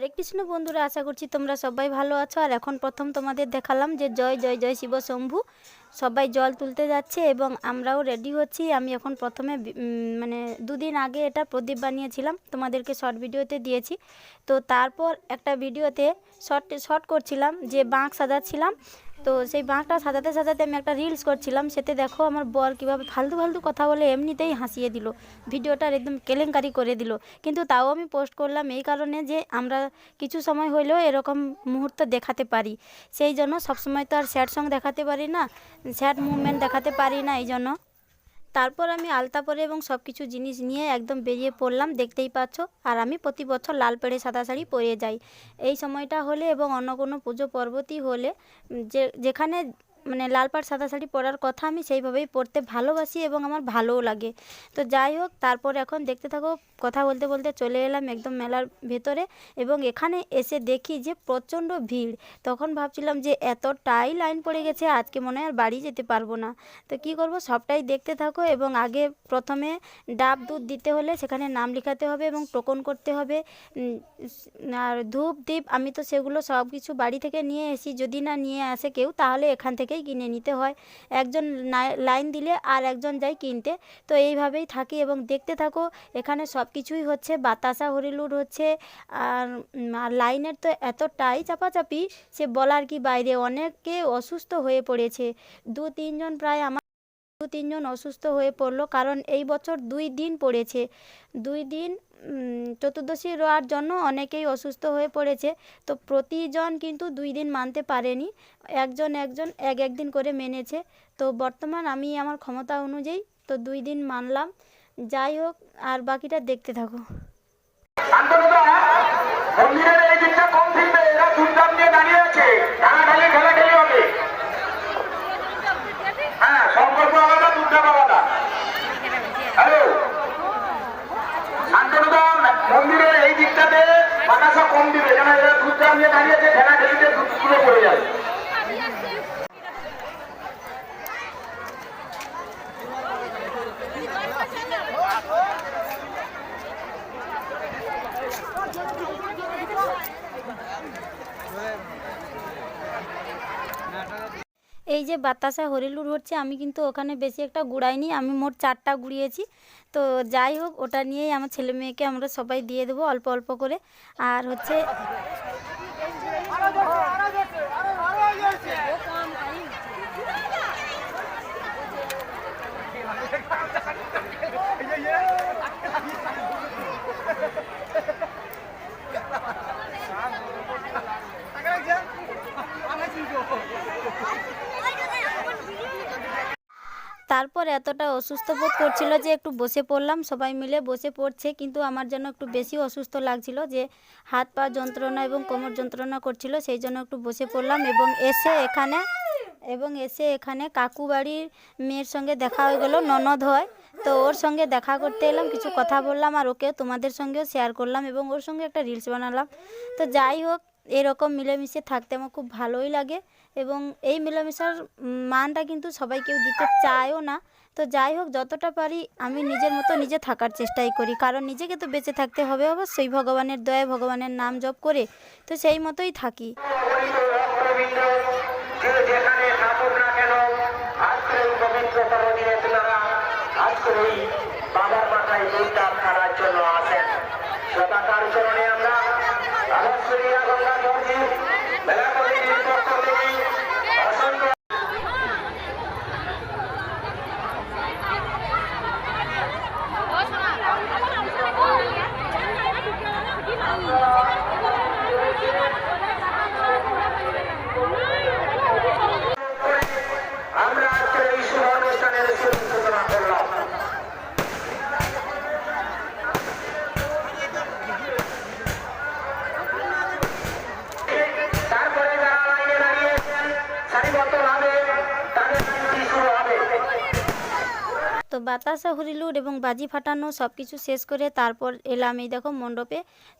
হরে কৃষ্ণ বন্ধুরা, আশা করছি তোমরা সবাই ভালো আছো। আর এখন প্রথম তোমাদের দেখালাম যে জয় জয় জয় শিব শম্ভু। সবাই জল তুলতে যাচ্ছে এবং আমরাও রেডি হচ্ছি। আমি এখন প্রথমে মানে দুদিন আগে এটা প্রদীপ বানিয়েছিলাম। তোমাদেরকে শর্ট ভিডিওতে দিয়েছি। তো তারপর একটা ভিডিওতে শর্ট শর্ট করছিলাম যে বাঁক সাজাচ্ছিলাম। তো সেই বাঁকটা সাজাতে সাজাতে আমি একটা রিলস করছিলাম, সেতে দেখো আমার বর কীভাবে ফালতু ফালতু কথা বলে এমনিতেই হাসিয়ে দিল। ভিডিওটার একদম কেলেঙ্কারি করে দিল। কিন্তু তাও আমি পোস্ট করলাম এই কারণে যে আমরা কিছু সময় হলেও এরকম মুহূর্ত দেখাতে পারি। সেই জন্য সবসময় তো আর স্যাড সং দেখাতে পারি না স্যাড মুভমেন্ট দেখাতে পারি না, এই জন্য তারপর আমি আলতা পরে এবং সব কিছু জিনিস নিয়ে একদম বেরিয়ে পড়লাম, দেখতেই পাচ্ছ। আর আমি প্রতি বছর লাল পেড়ে সাদা শাড়ি পরে যাই। এই সময়টা হলে এবং অন্য কোনো পুজো পর্বতই হলে যে, যেখানে মানে লাল পাড় সাদা শাড়ি পরার কথা আমি সেইভাবেই পরতে ভালোবাসি এবং আমার ভালোও লাগে। তো যাই হোক, তারপর এখন দেখতে থাকো, কথা বলতে বলতে চলে এলাম একদম মেলার ভেতরে এবং এখানে এসে দেখি যে প্রচণ্ড ভিড়। তখন ভাবছিলাম যে এতটাই লাইন পড়ে গেছে, আজকে মনে হয় আর বাড়ি যেতে পারব না। তো কি করব, সবটাই দেখতে থাকো এবং আগে প্রথমে ডাব দুধ দিতে হলে সেখানে নাম লেখাতে হবে এবং টোকন করতে হবে। আর ধূপ দ্বীপ আমি তো সেগুলো সব কিছু বাড়ি থেকে নিয়ে এসি, যদি না নিয়ে আসে কেউ, তাহলে এখান থেকেই কিনে নিতে হয়। একজন লাইন দিলে আর একজন যায় কিনতে। তো এইভাবেই থাকি এবং দেখতে থাকো, এখানে সব কিছুই হচ্ছে, বাতাসা হরিলুর হচ্ছে, আর লাইনের তো এতটাই চাপাচাপি, সে বলার কি বাইরে? অনেকে অসুস্থ হয়ে পড়েছে। দু তিনজন প্রায় আমার দু তিনজন অসুস্থ হয়ে পড়ল, কারণ এই বছর দুই দিন পড়েছে। দুই দিন চতুর্দশী রোয়ার জন্য অনেকেই অসুস্থ হয়ে পড়েছে। তো প্রতিজন কিন্তু দুই দিন মানতে পারেনি। একজন একজন এক একদিন করে মেনেছে। তো বর্তমান আমি আমার ক্ষমতা অনুযায়ী তো দুই দিন মানলাম। যাই হোক, আর বাকিটা দেখতে থাকো। দুর্দাম নিয়ে দাঁড়িয়ে আছে দুধগুলো পড়ে এই যে বাতাসা হরিলুর হচ্ছে, আমি কিন্তু ওখানে বেশি একটা গুড়াইনি, আমি মোট চারটা গুড়িয়েছি। তো যাই হোক, ওটা নিয়েই আমার ছেলে মেয়েকে আমরা সবাই দিয়ে দেবো অল্প অল্প করে। আর হচ্ছে তারপর এতটা অসুস্থ বোধ করছিল যে একটু বসে পড়লাম, সবাই মিলে বসে পড়ছে। কিন্তু আমার জন্য একটু বেশি অসুস্থ লাগছিল যে হাত পা যন্ত্রণা এবং কোমর যন্ত্রণা করছিল, সেই জন্য একটু বসে পড়লাম এবং এসে এখানে, এবং এসে এখানে কাকু বাড়ির মেয়ের সঙ্গে দেখা হয়ে গেল, ননদ হয়। তো ওর সঙ্গে দেখা করতে এলাম, কিছু কথা বললাম আর ওকে তোমাদের সঙ্গেও শেয়ার করলাম এবং ওর সঙ্গে একটা রিলস বানালাম। তো যাই হোক এরকম মিলেমিশে থাকতে আমার খুব ভালোই লাগে এবং এই মেলামেশার মানটা কিন্তু সবাই কেউ দিতে চায়ও না। তো যাই হোক, যতটা পারি আমি নিজের মতো নিজে থাকার চেষ্টাই করি। কারণ নিজেকে তো বেঁচে থাকতে হবে অবশ্যই, ভগবানের দয়ায়, ভগবানের নাম জপ করে তো সেই মতোই থাকি। বাবার মাথায় জন্য আসেন। চরণে আমরা অবশ্যই গঙ্গা জলজি মেলা কমিটির পক্ষ থেকে বাতাসা হরিলুট এবং বাজি ফাটানো সব কিছু শেষ করে তারপর এলাম এই দেখো মণ্ডপে।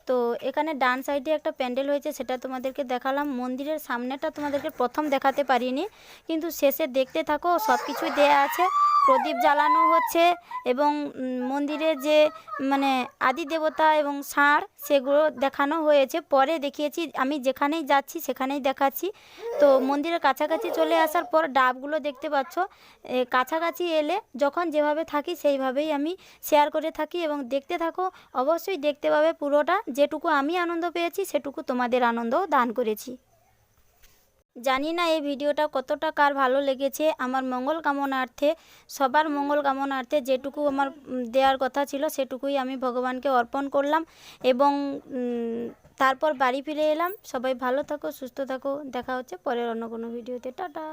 তো এখানে ডান সাইডে একটা প্যান্ডেল হয়েছে, সেটা তোমাদেরকে দেখালাম। মন্দিরের সামনেটা তোমাদেরকে প্রথম দেখাতে পারিনি। কিন্তু শেষে দেখতে থাকো সব কিছুই দেয়া আছে। প্রদীপ জ্বালানো হচ্ছে এবং মন্দিরে যে মানে আদি দেবতা এবং ষাঁড়, সেগুলো দেখানো হয়েছে। পরে দেখিয়েছি, আমি যেখানেই যাচ্ছি সেখানেই দেখাচ্ছি। তো মন্দিরের কাছাকাছি চলে আসার পর ডাবগুলো দেখতে পাচ্ছ। কাছাকাছি এলে যখন যেভাবে থাকি সেইভাবেই আমি শেয়ার করে থাকি এবং দেখতে থাকো, অবশ্যই দেখতে পাবে পুরোটা। যেটুকু আমি আনন্দ পেয়েছি, সেটুকু তোমাদের আনন্দও দান করেছি। জানি না এই ভিডিওটা কতটা কার ভালো লেগেছে। আমার মঙ্গল কামনার্থে, সবার মঙ্গল কামনার্থে যেটুকু আমার দেওয়ার কথা ছিল সেটুকুই আমি ভগবানকে অর্পণ করলাম এবং তারপর বাড়ি ফিরে এলাম। সবাই ভালো থাকো, সুস্থ থাকো। দেখা হচ্ছে পরের অন্য কোনো ভিডিওতে। টাটা।